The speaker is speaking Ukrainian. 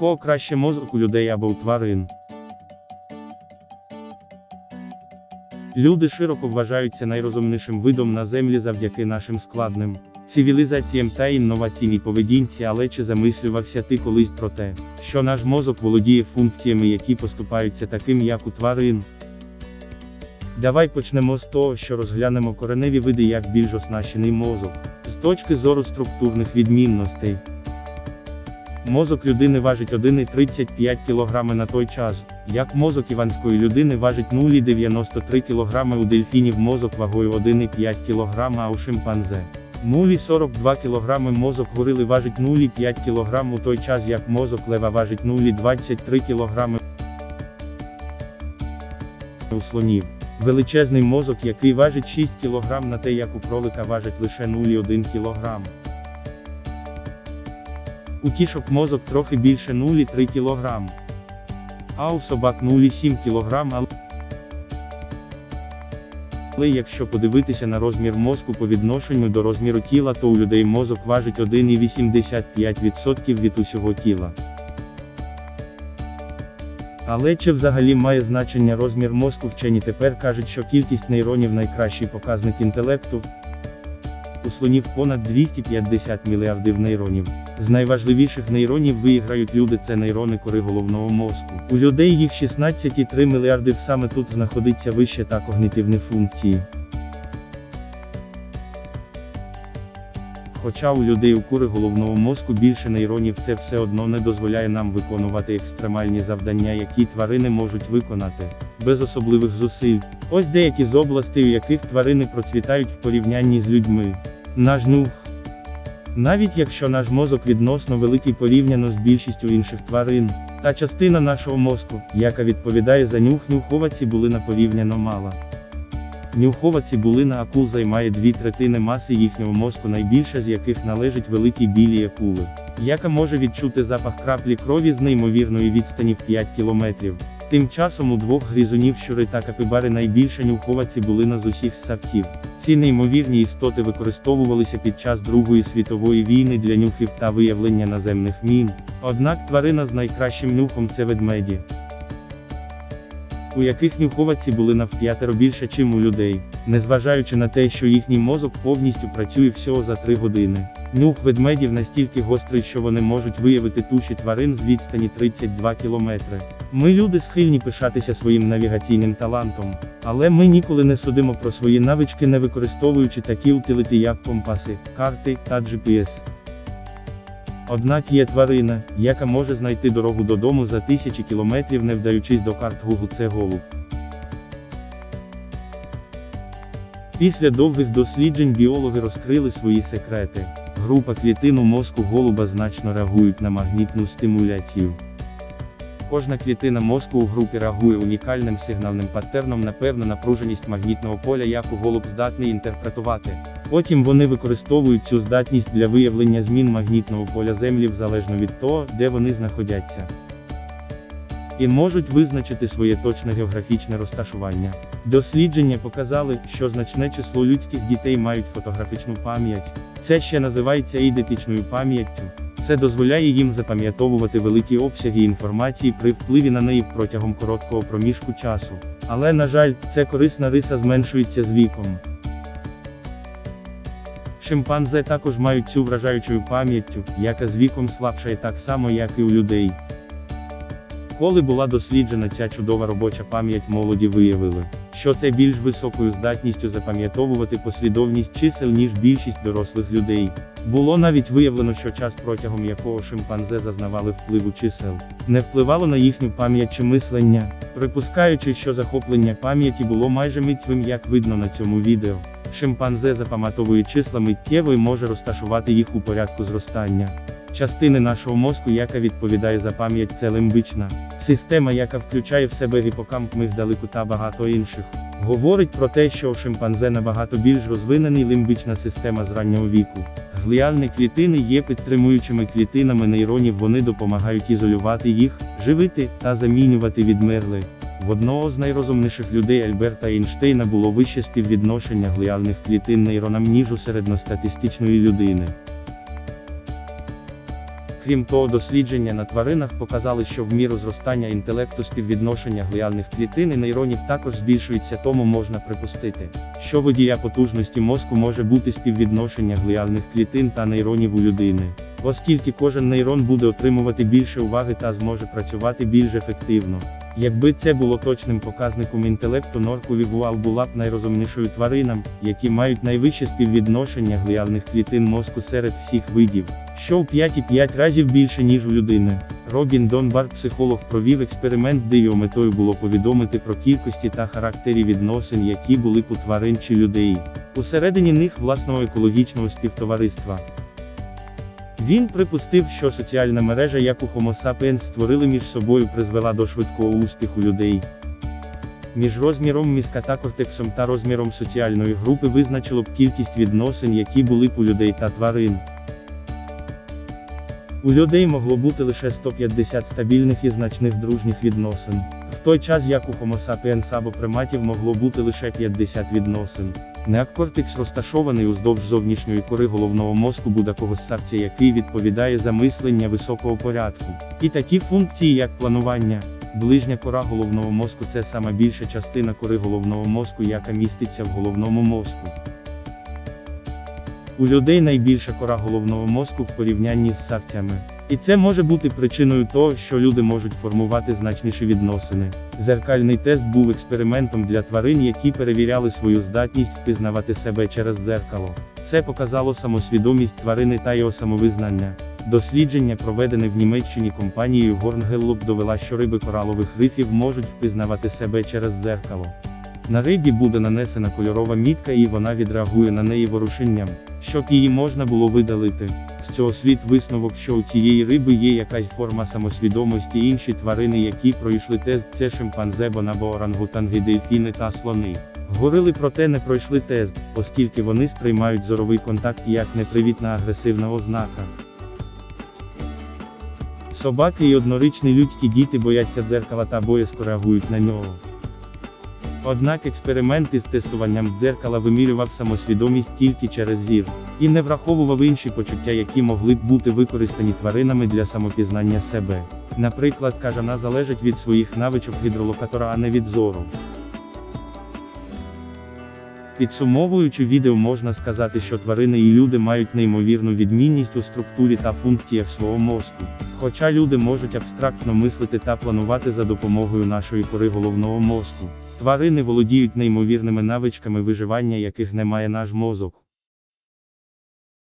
кого краще мозок у людей або у тварин. Люди широко вважаються найрозумнішим видом на землі завдяки нашим складним цивілізаціям та інноваційній поведінці, але чи замислювався ти колись про те, що наш мозок володіє функціями, які поступаються таким, як у тварин? Давай почнемо з того, що розглянемо кореневі види як більш оснащений мозок, з точки зору структурних відмінностей. Мозок людини важить 1,35 кг на той час, як мозок іванської людини важить 0,93 кг у дельфінів мозок вагою 1,5 кг, а у шимпанзе 0,42 кг мозок горили важить 0,5 кг у той час як мозок лева важить 0,23 кг у слонів. Величезний мозок, який важить 6 кг на те, як у кролика важить лише 0,1 кг. У кішок мозок трохи більше 0,3 кг. А у собак 0,7 кг. Але... Якщо подивитися на розмір мозку по відношенню до розміру тіла, то у людей мозок важить 1,85% від усього тіла. Але чи взагалі має значення розмір мозку вчені тепер кажуть, що кількість нейронів найкращий показник інтелекту. У слонів понад 250 мільярдів нейронів. З найважливіших нейронів виіграють люди це нейрони кори головного мозку. У людей їх 16,3 мільярдів саме тут знаходиться вище та когнітивні функції. Хоча у людей у кури головного мозку більше нейронів це все одно не дозволяє нам виконувати екстремальні завдання, які тварини можуть виконати, без особливих зусиль. Ось деякі з областей, у яких тварини процвітають в порівнянні з людьми. Наш нюх. Навіть якщо наш мозок відносно великий порівняно з більшістю інших тварин, та частина нашого мозку, яка відповідає за нюх нюхова цибулина порівняно мала. Нюхова цибулина акул займає дві третини маси їхнього мозку, найбільша з яких належить великій білій акули, яка може відчути запах краплі крові з неймовірної відстані в 5 кілометрів. Тим часом у двох гризунів щури та капібари найбільша нюхова цибулина з усіх ссавців. Ці неймовірні істоти використовувалися під час Другої світової війни для нюхів та виявлення наземних мін. Однак тварина з найкращим нюхом це ведмеді у яких нюхова цибулина в п'ятеро більше, чим у людей, незважаючи на те, що їхній мозок повністю працює всього за 3 години. Нюх ведмедів настільки гострий, що вони можуть виявити туші тварин з відстані 32 кілометри. Ми люди схильні пишатися своїм навігаційним талантом, але ми ніколи не судимо про свої навички, не використовуючи такі утилити, як компаси, карти та GPS. Однак є тварина, яка може знайти дорогу додому за тисячі кілометрів, не вдаючись до карт Google це голуб. Після довгих досліджень біологи розкрили свої секрети. Група клітин у мозку голуба значно реагують на магнітну стимуляцію. Кожна клітина мозку у групі реагує унікальним сигнальним паттерном на певну напруженість магнітного поля, яку голуб здатний інтерпретувати. Потім вони використовують цю здатність для виявлення змін магнітного поля Землі залежно від того, де вони знаходяться. І можуть визначити своє точне географічне розташування. Дослідження показали, що значне число людських дітей мають фотографічну пам'ять. Це ще називається ідентичною пам'яттю. Це дозволяє їм запам'ятовувати великі обсяги інформації при впливі на неї протягом короткого проміжку часу. Але, на жаль, ця корисна риса зменшується з віком. Шимпанзе також мають цю вражаючою пам'яттю, яка з віком слабшає так само, як і у людей. Коли була досліджена ця чудова робоча пам'ять, молоді виявили, що це більш високою здатністю запам'ятовувати послідовність чисел, ніж більшість дорослих людей. Було навіть виявлено, що час, протягом якого шимпанзе зазнавали впливу чисел, не впливало на їхню пам'ять чи мислення, припускаючи, що захоплення пам'яті було майже митцевим, як видно на цьому відео. Шимпанзе запам'ятовує числа миттєво і може розташувати їх у порядку зростання. Частини нашого мозку, яка відповідає за пам'ять, це лимбична система, яка включає в себе гіпокамп, мигдалику та багато інших. Говорить про те, що у шимпанзе набагато більш розвинений лимбична система з раннього віку. Гліальні клітини є підтримуючими клітинами нейронів, вони допомагають ізолювати їх, живити та замінювати відмерли. В одного з найрозумніших людей Альберта Ейнштейна було вище співвідношення гліальних клітин нейронам, ніж у середньостатистичної людини. Крім того, дослідження на тваринах показали, що в міру зростання інтелекту співвідношення гліальних клітин і нейронів також збільшується, тому можна припустити, що водія потужності мозку може бути співвідношення гліальних клітин та нейронів у людини, оскільки кожен нейрон буде отримувати більше уваги та зможе працювати більш ефективно. Якби це було точним показником інтелекту, норковігуал була б найрозумнішою тваринам, які мають найвище співвідношення гліальних клітин мозку серед всіх видів, що у 5,5 разів більше, ніж у людини. Робін Донбар, психолог, провів експеримент, де його метою було повідомити про кількості та характері відносин, які були б у тварин чи людей, усередині них власного екологічного співтовариства. Він припустив, що соціальна мережа, яку Homo sapiens створили між собою, призвела до швидкого успіху людей. Між розміром мізка та кортексом та розміром соціальної групи визначило б кількість відносин, які були б у людей та тварин. У людей могло бути лише 150 стабільних і значних дружніх відносин, той час як у Homo sapiens або приматів могло бути лише 50 відносин. Неокортекс розташований уздовж зовнішньої кори головного мозку будь-якого ссавця, який відповідає за мислення високого порядку. І такі функції, як планування. Ближня кора головного мозку це сама більша частина кори головного мозку, яка міститься в головному мозку. У людей найбільша кора головного мозку в порівнянні з савцями. І це може бути причиною того, що люди можуть формувати значніші відносини. Зеркальний тест був експериментом для тварин, які перевіряли свою здатність впізнавати себе через дзеркало. Це показало самосвідомість тварини та його самовизнання. Дослідження, проведене в Німеччині компанією Горнгеллоп, довела, що риби коралових рифів можуть впізнавати себе через дзеркало. На рибі буде нанесена кольорова мітка і вона відреагує на неї ворушенням, щоб її можна було видалити. З цього слід висновок, що у цієї риби є якась форма самосвідомості інші тварини, які пройшли тест, це шимпанзе, бонабо, орангутанги, дельфіни та слони. Горили проте не пройшли тест, оскільки вони сприймають зоровий контакт як непривітна агресивна ознака. Собаки і однорічні людські діти бояться дзеркала та боязко реагують на нього. Однак експеримент із тестуванням дзеркала вимірював самосвідомість тільки через зір, і не враховував інші почуття, які могли б бути використані тваринами для самопізнання себе. Наприклад, кажана залежить від своїх навичок гідролокатора, а не від зору. Підсумовуючи відео, можна сказати, що тварини і люди мають неймовірну відмінність у структурі та функціях свого мозку. Хоча люди можуть абстрактно мислити та планувати за допомогою нашої кори головного мозку. Тварини володіють неймовірними навичками виживання, яких не має наш мозок.